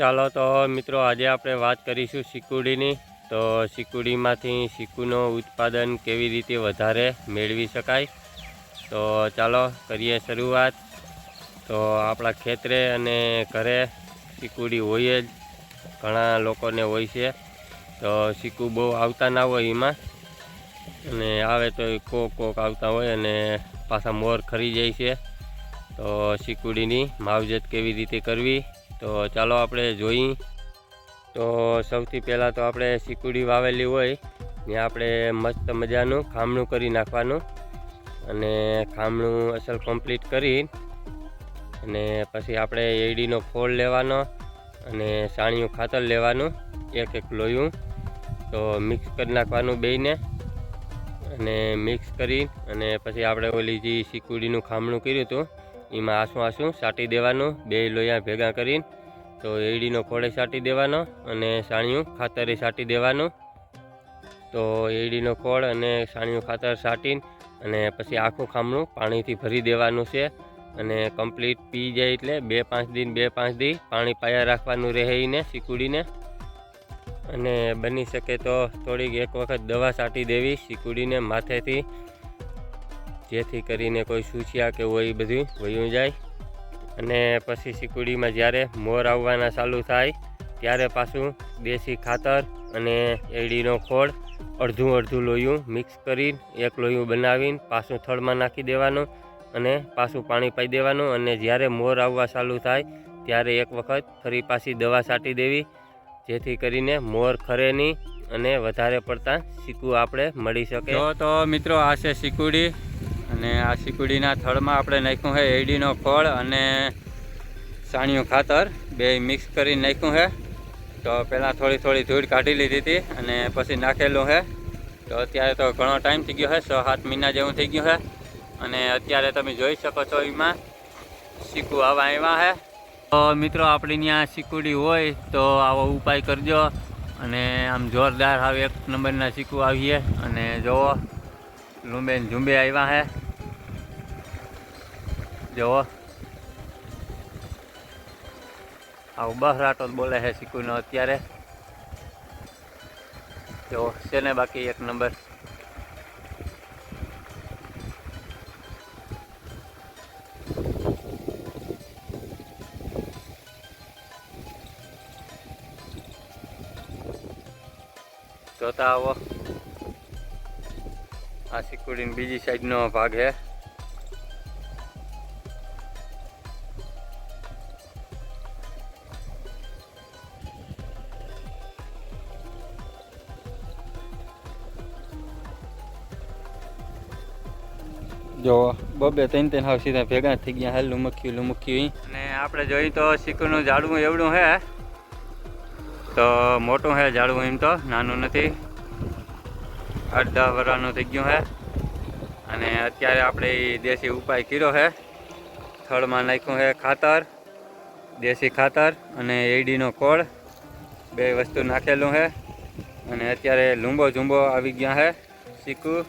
ચાલો તો મિત્રો આજે આપણે વાત કરીશું સિકુડીની તો સિકુડીમાંથી સિકુનો ઉત્પાદન કેવી રીતે વધારે મેળવી શકાય? તો ચાલો કરીએ શરૂઆત. તો આપણા ખેતરે અને ઘરે સિકુડી હોય જ ઘણા લોકોને હોય છે. તો સિકુ બહુ આવતા ના હોય એમાં. અને આવે તો કોક કોક આવતા હોય અને પાછા મોર ખરી જાય છે. તો સિકુડીની માવજત કેવી રીતે કરવી? તો ચાલો આપણે જોઈ તો સૌથી પહેલાં તો આપણે સિકુડી વાવેલી હોય, ત્યાં આપણે મસ્ત મજાનું ખામણું કરી નાખવાનું અને ખામણું અસલ કમ્પ્લીટ કરી અને પછી આપણે એડીનો ફોળ લેવાનો અને સાણિયું ખાતર લેવાનું, એક એક લોયું. તો મિક્સ કરી નાખવાનું બેયને અને મિક્સ કરી અને પછી આપણે ઓલી જે સિકુડીનું ખામણું કર્યું હતું, એમાં આસું આસું સાટી દેવાનું, બે લોયા ભેગા કરીને તો એડીનો ખોળે છાંટી દેવાનો અને સાણિયું ખાતરે છાંટી દેવાનું. તો એડીનો ખોળ અને સાણિયું ખાતર છાંટીને અને પછી આખું ખામણું પાણીથી ભરી દેવાનું છે. અને કમ્પ્લીટ પી જાય એટલે બે પાંચ દિન, બે પાંચ દી પાણી પાયા રાખવાનું રહે એને સિકુડીને અને બની શકે તો થોડીક એક વખત દવા છાંટી દેવી સિકુડીને માથેથી, જેથી કરીને કોઈ સૂચિયા કે હોય બધું વયું જાય. અને પછી સિકુડીમાં જ્યારે મોર આવવાના ચાલુ થાય, ત્યારે પાછું દેશી ખાતર અને એડીનો ખોળ અડધું અડધું લોયું મિક્સ કરી એક લોયું બનાવીને પાછું થળમાં નાખી દેવાનું અને પાછું પાણી પાઈ દેવાનું અને જ્યારે મોર આવવા ચાલુ થાય, ત્યારે એક વખત ફરી પાછી દવા છાંટી દેવી, જેથી કરીને મોર ખરે નહીં અને વધારે પડતા સિકુ આપણે મળી શકે. તો મિત્રો આ છે સિકુડી. અને આ સિકુડીના થળમાં આપણે નાખ્યું છે એડીનો ખોળ અને સાણિયું ખાતર. બે મિક્સ કરી નાખ્યું છે. તો પહેલાં થોડી થોડી ધૂળ કાઢી લીધી હતી અને પછી નાખેલું છે. તો અત્યારે તો ઘણો ટાઈમ થઈ ગયો છે, છ સાત મહિના જેવું થઈ ગયું છે. અને અત્યારે તમે જોઈ શકો છો એમાં શીકુ આવા આવ્યા છે. તો મિત્રો, આપણી ત્યાં શીકુડી હોય તો આવો ઉપાય કરજો. અને આમ જોરદાર આવે એક નંબરના શીકુ આવીએ. અને જુઓ લુંબેન ઝુંબે આવ્યા હે જુઓ આવું બસ રાટો જ બોલે છે સિક્કુનો અત્યારે જો છે ને બાકી એક નંબર જોતા આવો આ સિક્કુડીની બીજી સાઈડનો ભાગ છે જો, બબે ત્રણ ત્રણ હાવ સીધા ભેગા થઈ ગયા હે લુમક્યું લુમક્યું અને આપણે જોઈએ તો સિક્કુનું ઝાડવું એવડું છે તો મોટું હે ઝાડવું એમ તો, નાનું નથી. અડધા વરાનું થઈ ગયું હે. અને અત્યારે આપણે દેશી ઉપાય કર્યો હે. થળમાં નાખ્યું હે ખાતર, દેશી ખાતર અને એડીનો કોળ બે વસ્તુ નાખેલું છે અને અત્યારે લૂંબો ઝૂંબો આવી ગયા હે શીકું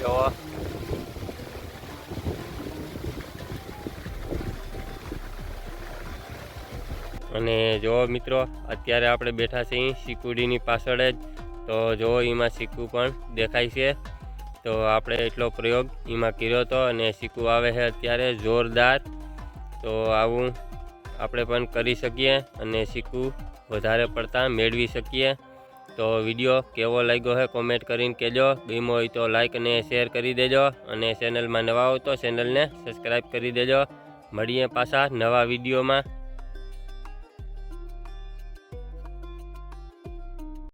જો અને જો મિત્રો, અત્યારે આપણે બેઠા છીએ સિકુડીની પાછળ જ. તો જો એમાં સિક્કુ પણ દેખાય છે. તો આપણે એટલો પ્રયોગ એમાં કર્યો હતો અને સિક્કુ આવે છે અત્યારે જોરદાર. તો આવું આપણે પણ કરી શકીએ અને સિક્કુ વધારે પડતા મેળવી શકીએ. તો વીડિયો કેવો લાગ્યો છે કોમેન્ટ કરીને કહેજો. ગમ્યો હોય તો લાઈક અને શેર કરી દેજો. અને ચેનલમાં નવા હો તો ચેનલને સબસ્ક્રાઈબ કરી દેજો. મળીએ પાછા નવા વિડીયોમાં.